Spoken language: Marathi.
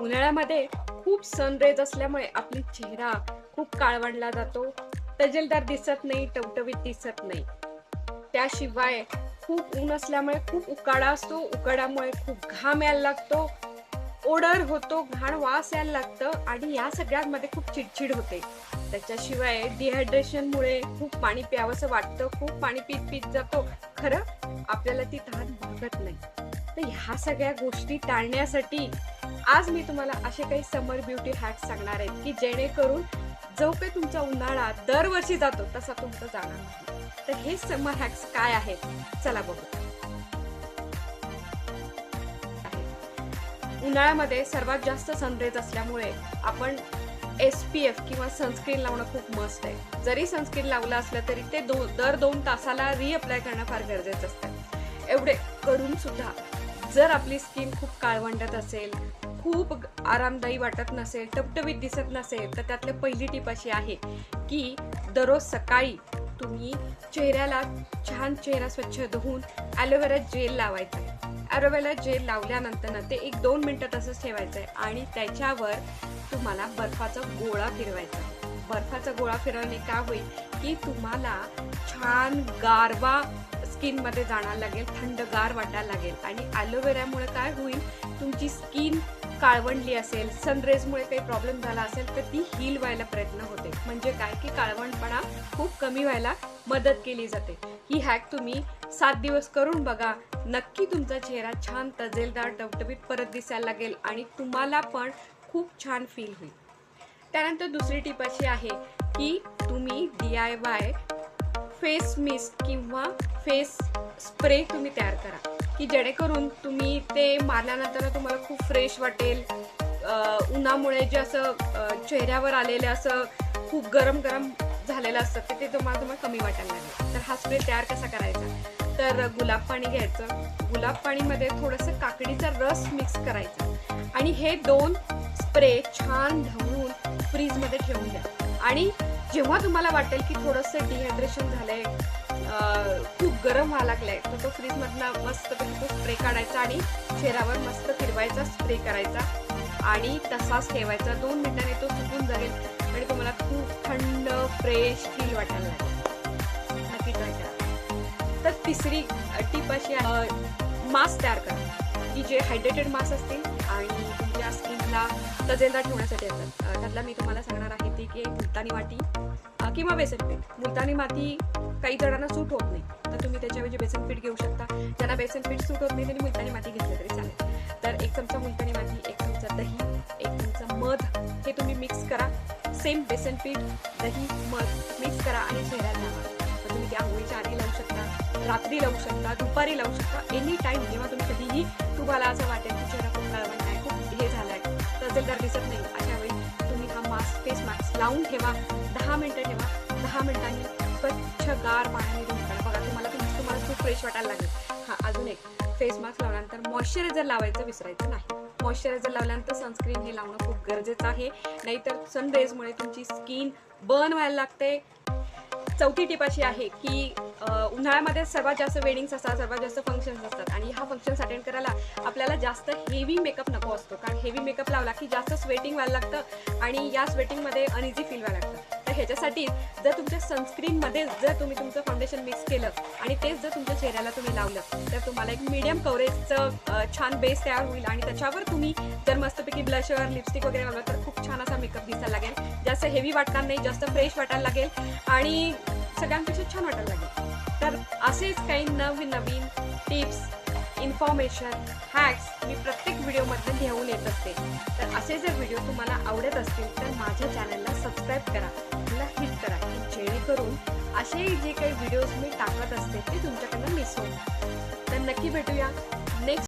उन्हाळ्यामध्ये खूप सनरेज असल्यामुळे आपली चेहरा खूप काळवंडला जातो. तजेलदार दिसत नाही टवटवीत दिसत नाही. त्याशिवाय खूप ऊन असल्यामुळे खूप उकाडा असतो. उकाडामुळे खूप घाम यायला लागतो. ओडर होतो घाण वास यायला लागतं आणि या सगळ्यांमध्ये खूप चिडचिड होते. त्याच्याशिवाय डिहायड्रेशनमुळे खूप पाणी प्यावंसं वाटतं. खूप पाणी पीत पीत जातो. खरं आपल्याला ती तहान भागत नाही. तर ह्या सगळ्या गोष्टी टाळण्यासाठी आज मी तुम्हाला असे काही समर ब्युटी हॅक्स सांगणार आहेत की जेणेकरून जो काही तुमचा उन्हाळा दरवर्षी जातो तसा तुमचा जाणार नाही. तर हे समर हॅक्स काय आहेत? चला बघू. उन्हाळ्यामध्ये सर्वात जास्त सनरेज असल्यामुळे आपण एस पी एफ किंवा सनस्क्रीन लावणं खूप मस्त आहे. जरी सनस्क्रीन लावलं असलं तरी ते दो दर दोन तासाला रिअप्लाय करणं फार गरजेचं असतं. एवढे करून सुद्धा जर आपली स्किन खूप काळवंडत असेल खूप आरामदायी वाटत नसेल टपटवीत दिसत नसेल तर त्यातली पहिली टीप अशी आहे की दररोज सकाळी तुम्ही चेहऱ्याला छान चेहरा स्वच्छ धुवून ॲलोवेरा जेल लावायचं आहे. ॲलोवेरा जेल लावल्यानंतर ना ते एक दोन मिनटं तसंच ठेवायचं आहे आणि त्याच्यावर तुम्हाला बर्फाचा गोळा फिरवायचा बर्फाचा गोळा फिरवणे का होईल? की तुम्हाला छान गारवा स्किनमध्ये जाणार लागेल थंडगार वाटायला लागेल. आणि ॲलोवेरामुळे काय होईल? तुमची स्किन काळवंडली असेल सनरेजमुळे काही प्रॉब्लेम झाला असेल तर ती हील व्हायला प्रयत्न होते. म्हणजे काय? की काळवंडपणा खूप कमी व्हायला मदत केली जाते. ही हॅक तुम्ही सात दिवस करून बघा. नक्की तुमचा चेहरा छान तजेलदार टवटवीत परत दिसायला लागेल आणि तुम्हाला पण खूप छान फील होईल. त्यानंतर दुसरी टीप अशी आहे की तुम्ही D I Y face mist किंवा फेस स्प्रे तुम्ही तयार करा की जेणेकरून तुम्ही ते मारल्यानंतर तुम्हाला खूप फ्रेश वाटेल. उन्हामुळे जे असं चेहऱ्यावर आलेलं असं खूप गरम गरम झालेलं असतं ते ते तुम्हाला तुम्हाला कमी वाटायला लागेल. तर हा स्प्रे तयार कसा करायचा? तर गुलाब पाणी घ्यायचं. गुलाब पाणीमध्ये थोडंसं काकडीचा रस मिक्स करायचा आणि हे दोन स्प्रे छान ढवळून फ्रीजमध्ये ठेवून द्या. आणि जेव्हा तुम्हाला वाटेल की थोडंसं डिहायड्रेशन झालंय खूप गरम व्हायला लागलाय तर तो फ्रीजमधला मस्त तो स्प्रे काढायचा आणि चेहऱ्यावर मस्त फिरवायचा स्प्रे करायचा आणि तसाच ठेवायचा. दोन मिनिटांनी तो सुकून जाईल आणि तुम्हाला खूप थंड फ्रेश फील वाटायला लागेल. नक्की ट्राय करा. तर तिसरी टीप अशी आहे मास्क तयार करा. की जे हायड्रेटेड मास्क असतील आणि तुमच्या स्किनला तजेलदार ठेवण्यासाठी असतात त्यातला मी तुम्हाला सांगणार आहे ती की मुलतानी माती किंवा बेसन पीठ. मुलतानी माती काही जणांना सूट होत नाही. तर तुम्ही त्याच्याऐवजी बेसन पीठ घेऊ शकता. ज्यांना बेसन पीठ सूट होत नाही त्यांनी मुलतानी माती घेतली तरी चालेल. तर एक चमचा मुलतानी माती एक चमचा दही एक चमचा मध हे तुम्ही मिक्स करा. सेम बेसन पीठ दही मध मिक्स करा आणि चेहऱ्याला लावा. तर तुम्ही त्या आंघोळीच्या आधी लावू शकता रात्री लावू शकता दुपारी लावू शकता एनी टाईम जेव्हा तुम्ही कधीही तुम्हाला असं वाटेल. तजेलदार दिसत नाही. अशा वेळी तुम्ही हा मास्क फेस मास्क लावून ठेवा. दहा मिनिटं ठेवा. दहा मिनिटांनी स्वच्छ गार पाण्याने धुवून काढा. बघा तुम्हाला तुम्हाला खूप फ्रेश वाटायला लागेल. हा अजून एक. फेस मास्क लावल्यानंतर मॉइश्चरायझर लावायचं विसरायचं नाही. मॉइश्चरायझर लावल्यानंतर सनस्क्रीन हे लावणं खूप गरजेचं आहे. नाहीतर सनरेजमुळे तुमची स्किन बर्न व्हायला लागते. चौथी टिप अशी आहे की उन्हाळ्यामध्ये सर्वात जास्त वेडिंग्स असतात सर्वात जास्त फंक्शन्स असतात. आणि ह्या फंक्शन्स अटेंड करायला आपल्याला जास्त हेवी मेकअप नको असतो. कारण हेवी मेकअप लावला की जास्त स्वेटिंग व्हायला लागतं आणि या स्वेटिंगमध्ये अनइझी फील व्हायला लागतं. तर ह्याच्यासाठी जर तुमच्या सनस्क्रीनमध्ये जर तुम्ही तुमचं फाउंडेशन मिक्स केलं आणि तेच जर तुमच्या चेहऱ्याला तुम्ही लावलं तर तुम्हाला एक मीडियम कव्हरेजचं छान बेस तयार होईल. आणि त्याच्यावर तुम्ही जर मस्तपैकी ब्लशर लिपस्टिक वगैरे लावलं तर खूप छान असा मेकअप दिसायला लागेल. जास्त हेवी वाटणार नाही जास्त फ्रेश वाटायला लागेल. आणि सगळ्यांपेक्षा छान वाटायला लागेल. तर असेच काही नवीन नवीन टिप्स इन्फॉर्मेशन हॅक्स मी प्रत्येक व्हिडिओमध्ये घेऊन येत असते. तर असे जर व्हिडिओ तुम्हाला आवडत असतील तर माझ्या चॅनलला सबस्क्राईब करा. मला हिट करा. की जेणेकरून असे जे काही व्हिडिओज मी टाकत असते ते तुमच्याकडनं मिस होईल. तर नक्की भेटूया. नेक्स्ट